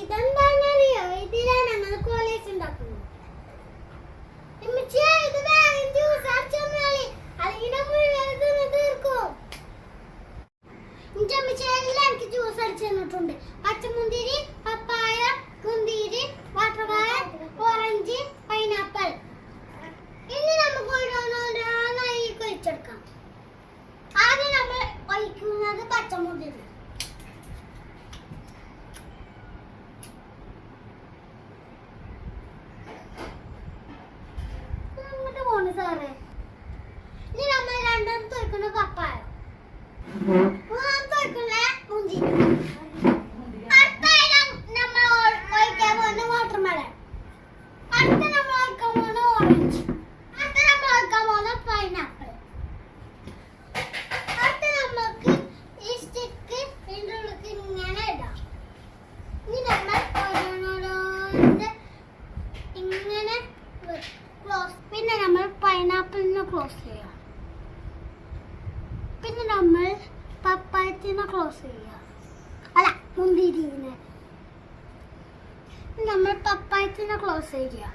ഇതെന്താണെന്നറിയോ? ഇതിലാണ് ഞങ്ങൾ കോളേജ് ഉണ്ടാക്കുന്നത്. തന്നിട്ടുണ്ട് പച്ചമുന്തിരി പപ്പായ കുന്തിരി വാട്ടർമെലൺ ഓറഞ്ച് പൈനാപ്പിൾ. ഇനി നമുക്ക് ഓരോന്നോരോന്നായി കഴിച്ചെടുക്കാം. ആദ്യം നമ്മൾ ഒഴിക്കുന്നത് പച്ചമുന്തിരി. സാറേ? ഇനി നമ്മൾ രണ്ടാമത്തെ ഒഴിക്കുന്ന പപ്പായ. ഇങ്ങനെ ക്ലോസ് പിന്നെ നമ്മൾ പൈനാപ്പിളിനെ ക്ലോസ് ചെയ്യാം പിന്നെ നമ്മൾ പപ്പായത്തിനെ ക്ലോസ് ചെയ്യാം അല്ല മുന്തിരിനെ. നമ്മൾ പപ്പായത്തിനെ ക്ലോസ് ചെയ്യുക.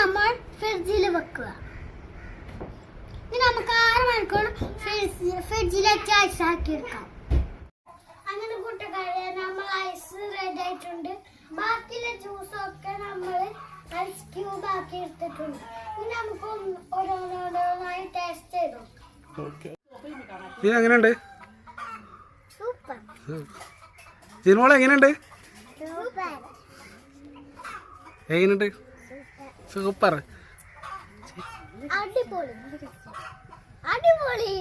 നമ്മൾ ഫ്രിഡ്ജിൽ വെക്കുക. ഇനി നമുക്ക് ആറ് മണിക്കൂർ ഫ്രിഡ്ജിൽ ഐസാക്കി എടുക്കാം. ഐസ് റെഡി ആയിട്ടുണ്ട്. ബാക്കിയുള്ള ജ്യൂസൊക്കെ നമ്മൾ ഐസ് ക്യൂബ് ആക്കി എടുത്തിട്ടുണ്ട്. ഇനി നമുക്ക് ഓരോന്നോരോന്നായി ടേസ്റ്റ് ചെയ്തു. ഇത് എങ്ങനെയുണ്ട്? സൂപ്പർ സിനിമകൾ എങ്ങനെയുണ്ട്? സൂപ്പർ എങ്ങനെയുണ്ട്? സൂപ്പർ അടിപൊളി. അടിപൊളി.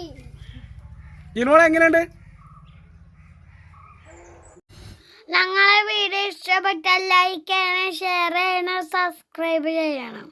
സിനിമകൾ എങ്ങനെയുണ്ട്? ഞങ്ങളെ വീഡിയോ ഇഷ്ടപ്പെട്ട ലൈക്ക് ചെയ്യണം ഷെയർ ചെയ്യണം സബ്സ്ക്രൈബ് ചെയ്യണം.